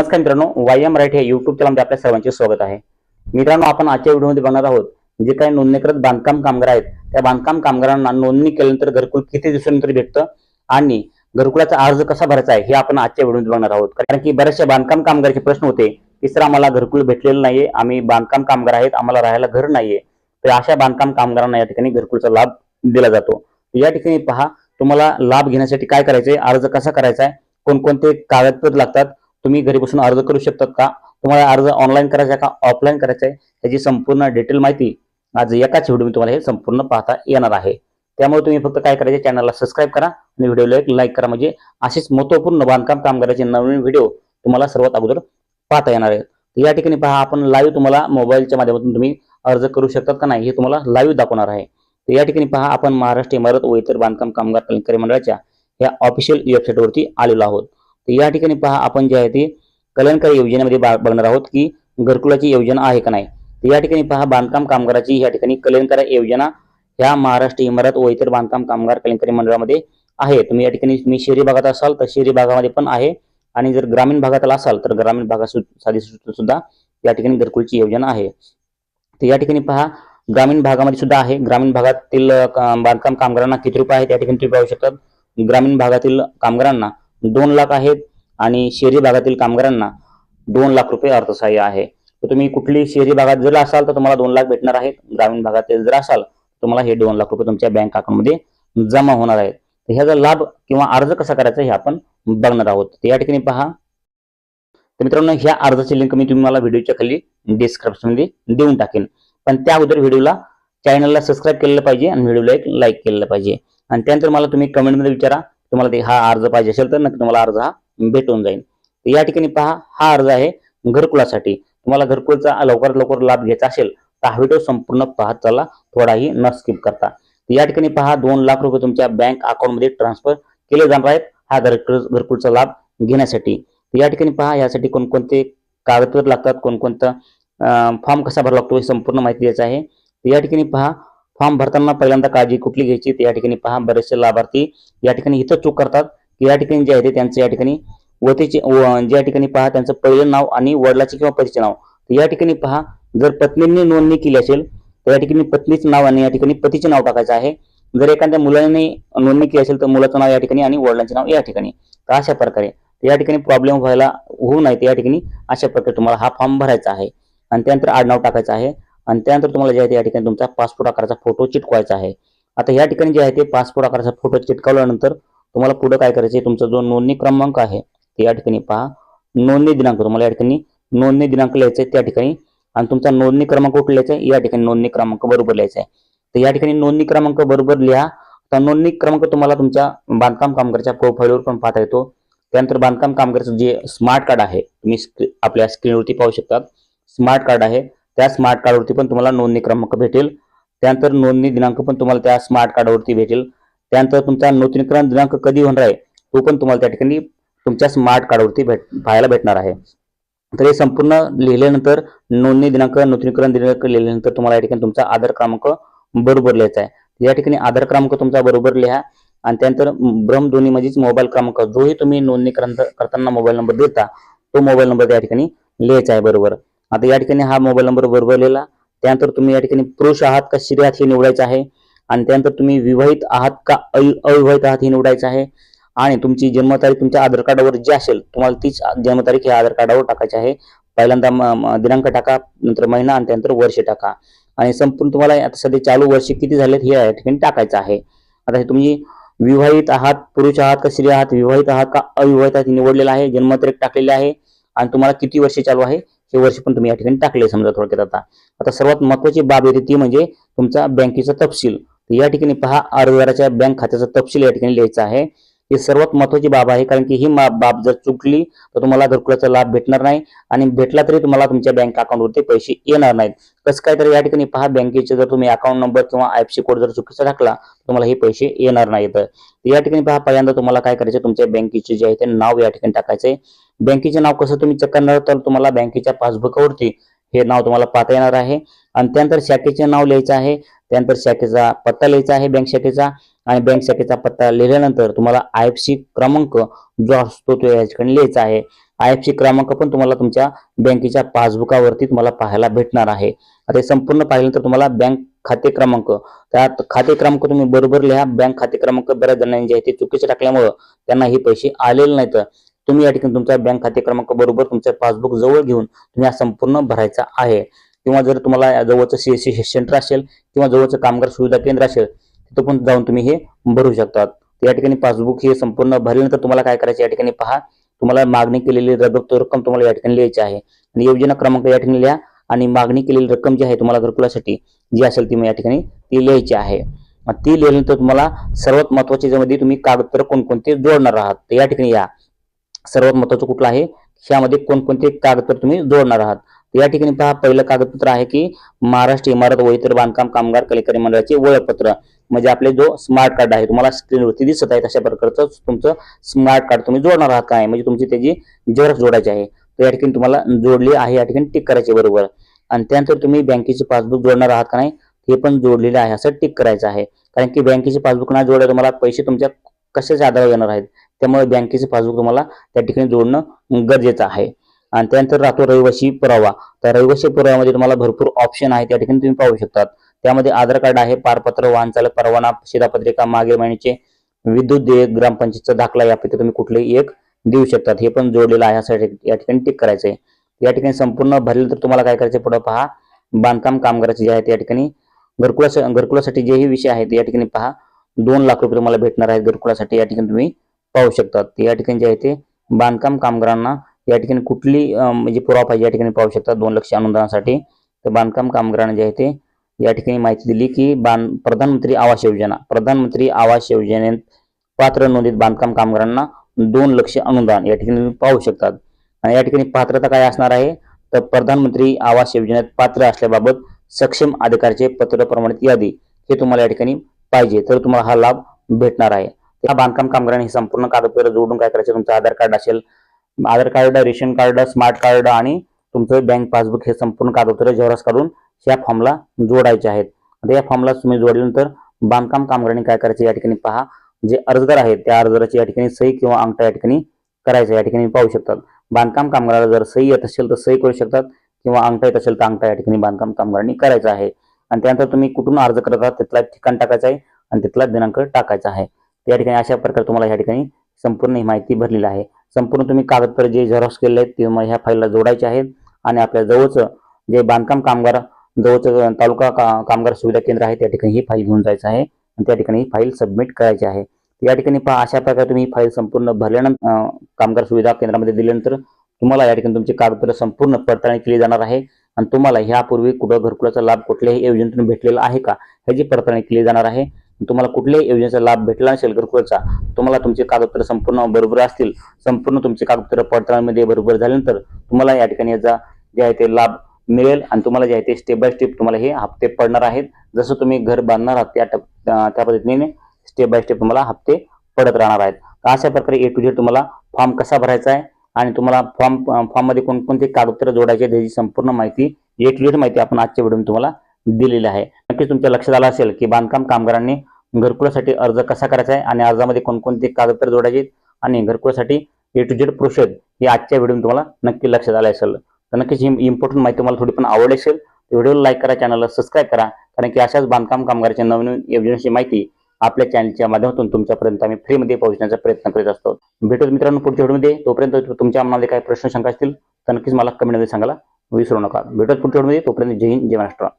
नमस्कार मित्रांनो Y M Marathi या युट्यूब चॅनलमध्ये आपल्या सर्वांचे स्वागत आहे. मित्रांनो आपण आजच्या व्हिडिओमध्ये बघणार आहोत जे काही नोंदणीकृत बांधकाम कामगार आहेत. त्या बांधकाम कामगारांना नोंदणी केल्यानंतर घरकुल किती दिवसानंतर भेटतं आणि घरकुलाचा अर्ज कसा भरायचा आहे हे आपण आजच्या व्हिडिओमध्ये बघणार आहोत. कारण की बऱ्याचशा बांधकाम कामगाराचे प्रश्न होते की सर आम्हाला घरकुल भेटलेलं नाहीये. आम्ही बांधकाम कामगार आहेत. आम्हाला राहायला घर नाहीये. तर अशा बांधकाम कामगारांना या ठिकाणी घरकुलचा लाभ दिला जातो. या ठिकाणी पहा तुम्हाला लाभ घेण्यासाठी काय करायचंय? अर्ज कसा करायचा आहे कोणकोणते कागदपत्र लागतात? तुम्ही घरी बसून अर्ज करू शकतात का? तुम्हाला अर्ज ऑनलाईन करायचा आहे का? ऑफलाईन करायचा आहे? त्याची संपूर्ण डिटेल माहिती आज एकाच व्हिडिओ तुम्हाला हे संपूर्ण पाहता येणार आहे. त्यामुळे तुम्ही फक्त काय करायचे चॅनलला सबस्क्राईब करा आणि व्हिडिओला एक लाईक करा. म्हणजे असेच महत्त्वपूर्ण बांधकाम कामगाराचे नवीन व्हिडिओ तुम्हाला सर्वात अगोदर पाहता येणार आहेत तर या ठिकाणी पहा आपण लाईव्ह तुम्हाला मोबाईलच्या माध्यमातून तुम्ही अर्ज करू शकतात का नाही हे तुम्हाला लाईव्ह दाखवणार आहे. तर या ठिकाणी पहा आपण महाराष्ट्र इमारत व इतर बांधकाम कामगार कल्याणकारी मंडळाच्या या ऑफिशियल वेबसाईटवरती आलेलो आहोत. तर या ठिकाणी पहा आपण जे आहे ते कल्याणकारी योजनेमध्ये बघणार आहोत की घरकुलाची योजना आहे का नाही. तर या ठिकाणी पहा बांधकाम कामगाराची या ठिकाणी कल्याणकारी योजना ह्या महाराष्ट्र इमारत व इतर बांधकाम कामगार कल्याणकारी मंडळामध्ये आहे. तुम्ही या ठिकाणी तुम्ही शहरी भागात असाल तर शहरी भागामध्ये पण आहे. आणि जर ग्रामीण भागातला असाल तर ग्रामीण भागात साधी सुद्धा या ठिकाणी घरकुलची योजना आहे. तर या ठिकाणी पहा ग्रामीण भागामध्ये सुद्धा आहे. ग्रामीण भागातील बांधकाम कामगारांना किती रुपये आहेत त्या ठिकाणी तुम्ही पाहू शकतात ग्रामीण भागातील कामगारांना दोन लाख आहेत आणि शहरी भागातील कामगारांना दोन लाख रुपये अर्थसहाय्य आहे. तर तुम्ही कुठली शहरी भागात जर असाल तर तुम्हाला दोन लाख भेटणार आहेत. ग्रामीण भागातील जर असाल तर तुम्हाला हे दोन लाख रुपये तुमच्या बँक अकाउंटमध्ये जमा होणार आहेत. तर ह्याचा लाभ किंवा अर्ज कसा करायचा हे आपण बघणार आहोत. तर या ठिकाणी पहा. तर मित्रांनो ह्या अर्जाची लिंक मी तुम्हाला व्हिडिओच्या खाली डिस्क्रिप्शनमध्ये देऊन टाकेन. पण त्या अगोदर व्हिडिओला चॅनलला सबस्क्राईब केलेलं पाहिजे आणि व्हिडिओला एक लाईक केलेलं पाहिजे. आणि त्यानंतर मला तुम्ही कमेंटमध्ये विचारा. तुम्हाला ते हा अर्ज पाहिजे असेल तर नक्की तुम्हाला अर्ज हा भेटून जाईल. तर या ठिकाणी पहा हा अर्ज आहे घरकुलासाठी. तुम्हाला घरकुलचा लवकरात लवकर लाभ घ्यायचा असेल तर हा व्हिडिओ संपूर्ण पाहत चला थोडाही न स्किप करता. या ठिकाणी पहा दोन लाख रुपये तुमच्या बँक अकाउंटमध्ये ट्रान्सफर केले जाणार आहेत. हा घरकुल घरकुलचा लाभ घेण्यासाठी. या ठिकाणी पहा यासाठी कोणकोणते कागदपत्र लागतात कोणकोणतं फॉर्म कसा भरावा लागतो हे संपूर्ण माहिती द्यायचं आहे. या ठिकाणी पहा फॉर्म भरताना पहिल्यांदा काळजी कुठली घ्यायची या ठिकाणी पहा बरेचसे लाभार्थी या ठिकाणी इथं चूक करतात की या ठिकाणी जे आहे ते त्यांचं या ठिकाणी वतीचे ज्या ठिकाणी पहा त्यांचं पहिलं नाव आणि वडिलाचे किंवा पतीचे नाव तर या ठिकाणी पहा जर पत्नींनी नोंदणी केली असेल तर या ठिकाणी पत्नीचं नाव आणि या ठिकाणी पतीचे नाव टाकायचं आहे जर एखाद्या मुलाने नोंदणी केली असेल तर मुलाचं नाव या ठिकाणी आणि वडिलांचे नाव या ठिकाणी तर अशा प्रकारे या ठिकाणी प्रॉब्लेम व्हायला होऊ नये या ठिकाणी अशा प्रकारे तुम्हाला हा फॉर्म भरायचा आहे आणि त्यानंतर आडनाव टाकायचं आहे आणि त्यानंतर तुम्हाला जे आहे या ठिकाणी तुमचा पासपोर्ट आकाराचा फोटो चिटकवायचा आहे. आता या ठिकाणी जे आहे ते पासपोर्ट आकाराचा फोटो चिटकवल्यानंतर तुम्हाला पुढे काय करायचं आहे? तुमचा जो नोंदणी क्रमांक आहे ते या ठिकाणी पहा. नोंदणी दिनांक तुम्हाला या ठिकाणी नोंदणी दिनांक लिहायचा आहे त्या ठिकाणी. आणि तुमचा नोंदणी क्रमांक कुठे लिहायचा आहे? या ठिकाणी नोंदणी क्रमांक बरोबर लिहायचा आहे. तर या ठिकाणी नोंदणी क्रमांक बरोबर लिहा. तर नोंदणी क्रमांक तुम्हाला तुमच्या बांधकाम कामगारच्या प्रोफाईलवर पण पाहता येतो. त्यानंतर बांधकाम कामगारचं जे स्मार्ट कार्ड आहे तुम्ही स्क्री- आपल्या स्क्रीनवरती पाहू शकतात. स्मार्ट कार्ड आहे. त्या स्मार्ट कार्डवरती पण तुम्हाला नोंदणी क्रमांक भेटेल. त्यानंतर नोंदणी दिनांक पण तुम्हाला त्या स्मार्ट कार्डवरती भेटेल. त्यानंतर तुमचा नूतनीकरण दिनांक कधी होणार आहे तो पण तुम्हाला त्या ठिकाणी तुमच्या स्मार्ट कार्डवरती भेट पाहायला भेटणार आहे. तर हे संपूर्ण लिहिल्यानंतर नोंदणी दिनांक नूतनीकरण दिनांक लिहिल्यानंतर तुम्हाला या ठिकाणी तुमचा आधार क्रमांक बरोबर लिहायचा आहे. या ठिकाणी आधार क्रमांक तुमचा बरोबर लिहा आणि त्यानंतर भ्रमध्वनी म्हणजेच मोबाईल क्रमांक जोही तुम्ही नोंदणी करताना मोबाईल नंबर देता तो मोबाईल नंबर त्या ठिकाणी लिहायचा आहे बरोबर. आता या ठिकाणी हा मोबाईल नंबर बरोबर त्यानंतर तुम्ही या ठिकाणी पुरुष आहात का स्त्री आहात हे निवडायचं आहे. आणि त्यानंतर तुम्ही विवाहित आहात का अविवाहित आहात हे निवडायचं आहे. आणि तुमची जन्मतारीख तुमच्या आधार कार्डावर जी असेल तुम्हाला तीच जन्मतारीख हे आधार कार्डावर टाकायची आहे. पहिल्यांदा म- दिनांक टाका नंतर महिना आणि त्यानंतर वर्ष टाका. आणि संपूर्ण तुम्हाला आता सध्या चालू वर्ष किती झालेत हे या ठिकाणी टाकायचं आहे. आता हे तुम्ही विवाहित आहात पुरुष आहात का स्त्री आहात विवाहित आहात का अविवाहित आहात निवडलेला आहे जन्मतारीख टाकलेली आहे. आणि तुम्हाला किती वर्ष चालू आहे? हे वर्ष पण तुम्ही या ठिकाणी टाकले समजा थोडक्यात आता. आता सर्वात महत्वाची बाब येते ती म्हणजे तुमचा बँकेचा तपशील. या ठिकाणी पहा अर्जदाराच्या बँक खात्याचा तपशील या ठिकाणी लिहायचा आहे. ही सर्वात महत्वाची बाब आहे कारण की ही बाब जर चुकली तर तुम्हाला घरकुलाचा लाभ भेटणार नाही आणि भेटला तरी तुम्हाला तुमच्या बँक अकाउंटवरती पैसे येणार नाहीत. कसं काय तर या ठिकाणी पहा बँकेचे जर तुम्ही अकाउंट नंबर किंवा आयएफसी कोड जर चुकीचा टाकला तुम्हाला हे पैसे येणार नाहीत. तर या ठिकाणी पहा पहिल्यांदा तुम्हाला काय करायचं तुमच्या बँकेचे जे आहे ते नाव या ठिकाणी टाकायचंय बँकेचे नाव कसं तुम्ही चेक करणार तर तुम्हाला बँकेच्या पासबुकावरती हे नाव तुम्हाला पाहता येणार आहे. आणि त्यानंतर शाखेचे नाव लिहायचं आहे. त्यानंतर शाखेचा पत्ता लिहायचा आहे बँक शाखेचा. आणि बँक शाखेचा पत्ता लिहिल्यानंतर तुम्हाला आय एफ सी क्रमांक जो असतो तो या ठिकाणी लिहायचा आहे. आय एफ सी क्रमांक पण तुम्हाला तुमच्या बँकेच्या पासबुकावरती तुम्हाला पाहायला भेटणार आहे. आता संपूर्ण पाहिल्यानंतर तुम्हाला बँक खाते क्रमांक त्यात खाते क्रमांक तुम्ही बरोबर लिहा. बँक खाते क्रमांक बऱ्याच जणांनी जे आहे ते चुकीचे टाकल्यामुळं त्यांना हे पैसे आलेले नाहीत. तुम्ही या ठिकाणी तुमचा बँक खाते क्रमांक बरोबर तुमचं पासबुक जवळ घेऊन तुम्ही हा संपूर्ण भरायचा आहे. किंवा जर तुम्हाला जवळचं सीएससी सेंटर असेल किंवा जवळचं कामगार सुविधा केंद्र असेल तिथं पण जाऊन तुम्ही हे भरू शकतात. या ठिकाणी पासबुक हे संपूर्ण भरल्यानंतर तुम्हाला काय करायचं या ठिकाणी पहा तुम्हाला मागणी केलेली रक्कम रक्कम तुम्हाला या ठिकाणी लिहायची आहे. आणि योजना क्रमांक या ठिकाणी लिहा आणि मागणी केलेली रक्कम जी आहे तुम्हाला घरकुलासाठी जी असेल ती या ठिकाणी ती लिहायची आहे. मग ती लिहिल्यानंतर तुम्हाला सर्वात महत्वाची ज्यामध्ये तुम्ही कागदपत्र कोणकोणते जोडणार आहात? तर या ठिकाणी या. सर्वात महत्वाचं कुठलं आहे? ह्यामध्ये कोणकोणते कागदपत्र तुम्ही जोडणार आहात? या ठिकाणी पहा पहिलं कागदपत्र आहे की महाराष्ट्र इमारत व इतर बांधकाम कामगार कलेकरी मंडळाचे ओळखपत्र. म्हणजे आपले जो स्मार्ट कार्ड आहे तुम्हाला स्क्रीनवरती दिसत आहे तशा प्रकारचं तुमचं स्मार्ट कार्ड तुम्ही जोडणार आहात काय? म्हणजे तुमची त्याची झेरॉक्स जोडायची आहे. तर या ठिकाणी तुम्हाला जोडली आहे या ठिकाणी टिक करायचे बरोबर. आणि त्यानंतर तुम्ही बँकेचे पासबुक जोडणार आहात का नाही? हे पण जोडलेले आहे असं टिक करायचं आहे. कारण की बँकेचे पासबुक ना जोडल्या तुम्हाला पैसे तुमच्या कशाच्या आधारावर येणार आहेत? त्यामुळे बँकेचे पासबुक तुम्हाला त्या ठिकाणी जोडणं गरजेचं आहे. आणि त्यानंतर राहतो रहिवासी पुरावा. तर रहिवासी पुराव्यामध्ये तुम्हाला भरपूर ऑप्शन आहे त्या ठिकाणी तुम्ही पाहू शकतात. त्यामध्ये आधार कार्ड आहे पारपत्र वाहन चालक परवाना शिधापत्रिका मागील महिन्याचे विद्युत देयक ग्रामपंचायतचा दाखला यापैकी तुम्ही कुठलेही एक देऊ शकतात. हे पण जोडलेलं आहे असं या ठिकाणी टिक करायचं आहे या ठिकाणी संपूर्ण भरलेलं तर तुम्हाला काय करायचं पुढे पहा. बांधकाम कामगाराचे जे आहे त्या ठिकाणी घरकुला घरकुलासाठी जेही विषय आहेत या ठिकाणी पहा. दोन लाख रुपये तुम्हाला भेटणार आहेत घरकुलासाठी या ठिकाणी तुम्ही पाहू शकतात. या ठिकाणी जे आहे ते बांधकाम कामगारांना या ठिकाणी कुठली म्हणजे पुरावा पाहिजे या ठिकाणी पाहू शकतात. दोन लक्ष अनुदानासाठी. तर बांधकाम कामगारांना जे आहे ते या ठिकाणी माहिती दिली की बांध प्रधानमंत्री आवास योजना प्रधानमंत्री आवास योजनेत पात्र नोंदित बांधकाम कामगारांना दोन लक्ष अनुदान या ठिकाणी तुम्ही पाहू शकतात. आणि या ठिकाणी पात्रता काय असणार आहे? तर प्रधानमंत्री आवास योजनेत पात्र असल्याबाबत सक्षम अधिकारचे पत्र प्रमाणित यादी हे तुम्हाला या ठिकाणी पाहिजे. तर तुम्हाला हा लाभ भेटणार आहे. त्या बांधकाम कामगारांनी संपूर्ण कागदपत्र जोडून काय करायचं? तुमचं आधार कार्ड असेल Aadhaar card ration card smart card आणि तुमचं बँक पासबुक हे संपूर्ण कागदपत्र झेरॉक्स काढून या फॉर्मला जोडायचे आहेत. आता या फॉर्मला तुम्ही जोडल्यानंतर बांधकाम कामगारांनी काय करायचं या ठिकाणी पहा. जे अर्जदार आहेत त्या अर्जदाराची या ठिकाणी सही किंवा अंगठा या ठिकाणी करायचं या ठिकाणी पाहू शकतात. बांधकाम कामगाराला जर सही येत असेल तर सही करू शकतात किंवा अंगठा येत असेल तर अंगठा या ठिकाणी बांधकाम कामगारांनी करायचा आहे. आणि त्यानंतर तुम्ही कुठून अर्ज करत आहात तिथला ठिकाण टाकायचं आहे आणि तिथला दिनांक टाकायचा आहे. त्या ठिकाणी अशा प्रकारे तुम्हाला या ठिकाणी संपूर्ण ही माहिती भरलेली आहे. संपूर्ण तुम्ही कागदपत्र जे झेरॉक्स केलेले आहेत ते तुम्हाला ह्या फाईलला जोडायचे आहेत आणि आपल्या जवळचं जे बांधकाम कामगार जवळचं तालुका का- कामगार सुविधा केंद्र आहे त्या ठिकाणी ही फाईल घेऊन जायचं आहे आणि त्या ठिकाणी ही फाईल सबमिट करायची आहे. या ठिकाणी पहा अशा प्रकारे तुम्ही ही फाईल संपूर्ण भरल्यानंतर कामगार सुविधा केंद्रामध्ये दिल्यानंतर तुम्हाला या ठिकाणी तुमची कागदपत्र संपूर्ण पडताळणी केली जाणार आहे आणि तुम्हाला ह्यापूर्वी कुठं घरकुलाचा लाभ कुठल्याही योजनेतून भेटलेला आहे का ह्याची पडताळणी केली जाणार आहे. तुम्हाला कुठल्याही योजनेचा लाभ भेटला नसेल घरकुलाचा तुम्हाला तुमचे कागदपत्र संपूर्ण बरोबर असतील संपूर्ण तुमचे कागदपत्र पडताळणीमध्ये बरोबर झाल्यानंतर तुम्हाला या ठिकाणी याचा जे आहे ते लाभ मिळेल आणि तुम्हाला जे आहे ते स्टेप बाय स्टेप तुम्हाला हे हप्ते पडणार आहेत. जसं तुम्ही घर बांधणार आहात त्या त्या पद्धतीने स्टेप बाय स्टेप तुम्हाला हप्ते पडत राहणार आहेत. तर अशा प्रकारे ए टू झेड तुम्हाला फॉर्म कसा भरायचा आहे आणि तुम्हाला फॉर्म फॉर्ममध्ये कोणकोणते कागदपत्र जोडायचे आहेत संपूर्ण माहिती ए टू झेड माहिती आपण आजच्या व्हिडिओ तुम्हाला दिलेली आहे. नक्कीच तुमच्या लक्षात आलं असेल की बांधकाम कामगारांनी घरकुलासाठी अर्ज कसा करायचा आहे आणि अर्जामध्ये कोणकोणते कागदपत्र जोडायचे आणि घरकुलासाठी ए टू झेड प्रोसेस हे आजच्या व्हिडिओ तुम्हाला नक्की लक्षात आलं असेल. तर नक्कीच ही इम्पॉर्टंट माहिती तुम्हाला थोडी पण आवडली असेल तर व्हिडिओला लाईक करा चॅनलला सबस्क्राईब करा कारण की अशाच बांधकाम कामगाराच्या नवीन योजनेची माहिती आपल्या चॅनलच्या माध्यमातून तुमच्यापर्यंत आम्ही फ्रीमध्ये पोहोचण्याचा प्रयत्न करीत असतो. भेटूत मित्रांनो पुढच्या व्हिडिओमध्ये तोपर्यंत तुमच्या मनामध्ये काही प्रश्न शंका असतील तर नक्कीच मला कमेंटमध्ये सांगायला विसरू नका. भेटत पुढच्या व्हिडिओमध्ये तोपर्यंत जय हिंद जय महाराष्ट्र.